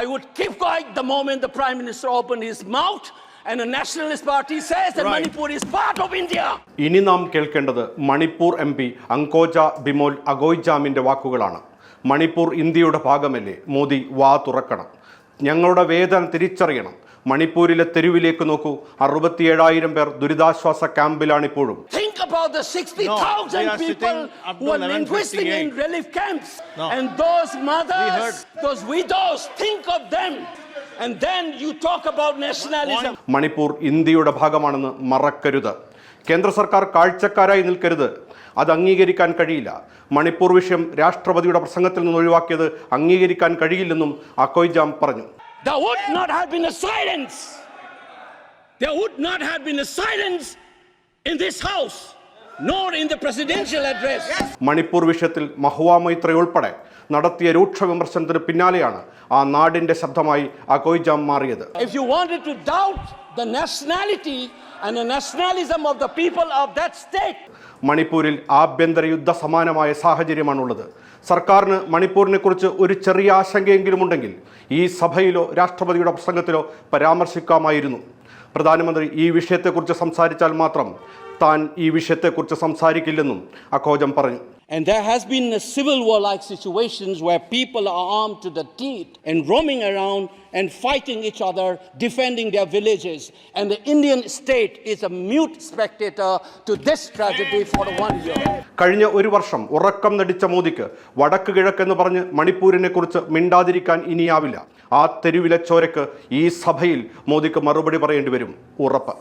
I would keep quiet the moment the Prime Minister opened his mouth and the Nationalist Party says that Right. Manipur is part of India. ഇനി നാം കേൾക്കേണ്ടത് Manipur M P Angomcha Bimol അഗോയ്ജാമിന്റെ വാക്കുകളാണ്. മണിപ്പൂർ ഇന്ത്യയുടെ ഭാഗമല്ലേ? മോദി വാ തുറക്കണം. ഞങ്ങളുടെ വേദന തിരിച്ചറിയണം. മണിപ്പൂരിലെ തെരുവിലേക്ക് നോക്കൂ. അറുപത്തിയേഴായിരം പേർ ദുരിതാശ്വാസ ക്യാമ്പിലാണിപ്പോഴും. About the 60,000 No, people who are linguistic in relief camps. No. And those mothers, those widows, think of them. And then you talk about nationalism. Manipur ഇന്ത്യയുടെ ഭാഗമാണെന്ന് മറക്കരുത് കേന്ദ്ര സർക്കാർ കാഴ്ചക്കാരായി നിൽക്കരുത് അത് അംഗീകരിക്കാൻ കഴിയില്ല മണിപ്പൂർ വിഷയം രാഷ്ട്രപതിയുടെ പ്രസംഗത്തിൽ നിന്ന് ഒഴിവാക്കിയത് അംഗീകരിക്കാൻ കഴിയില്ലെന്നും അക്കോയ്ജാം പറഞ്ഞു There would not have been a silence. There would not have been a silence in this house, Manipur വിഷയത്തിൽ മഹുവ മൈത്ര ഉൾപ്പെടെ നടത്തിയ രൂക്ഷ വിമർശനത്തിന് പിന്നാലെയാണ് ആ നാടിന്റെ ശബ്ദമായി അക്കോയ്ജാം മാറിയത്. If you wanted to doubt the nationality and the nationalism of the people of that state, മണിപ്പൂരിൽ ആഭ്യന്തര യുദ്ധ സമാനമായ സാഹചര്യമാണുള്ളത്. സർക്കാരിന് മണിപ്പൂരിനെ കുറിച്ച് ഒരു ചെറിയ ആശങ്കയെങ്കിലും ഉണ്ടെങ്കിൽ ഈ സഭയിലോ രാഷ്ട്രപതിയുടെ പ്രസംഗത്തിലോ പരാമർശിക്കാമായിരുന്നു. പ്രധാനമന്ത്രി ഈ വിഷയത്തെക്കുറിച്ച് സംസാരിച്ചാൽ മാത്രം താൻ ഈ വിഷയത്തെക്കുറിച്ച് സംസാരിക്കില്ലെന്നും അക്കോജം പറഞ്ഞു. And there has been a civil war like situations where people are armed to the teeth and roaming around and fighting each other, defending their villages. And the Indian state is a mute spectator to this tragedy for one year. കഴിഞ്ഞ ഒരു വർഷം ഉറക്കം നടിച്ച മോദിക്ക് വടക്ക് കിഴക്കെന്ന് പറഞ്ഞ് മണിപ്പൂരിനെ കുറിച്ച് മിണ്ടാതിരിക്കാൻ ഇനിയാവില്ല ആ തെരുവിലെ ചോരക്ക് ഈ സഭയിൽ മോദിക്ക് മറുപടി പറയേണ്ടി വരും ഉറപ്പ്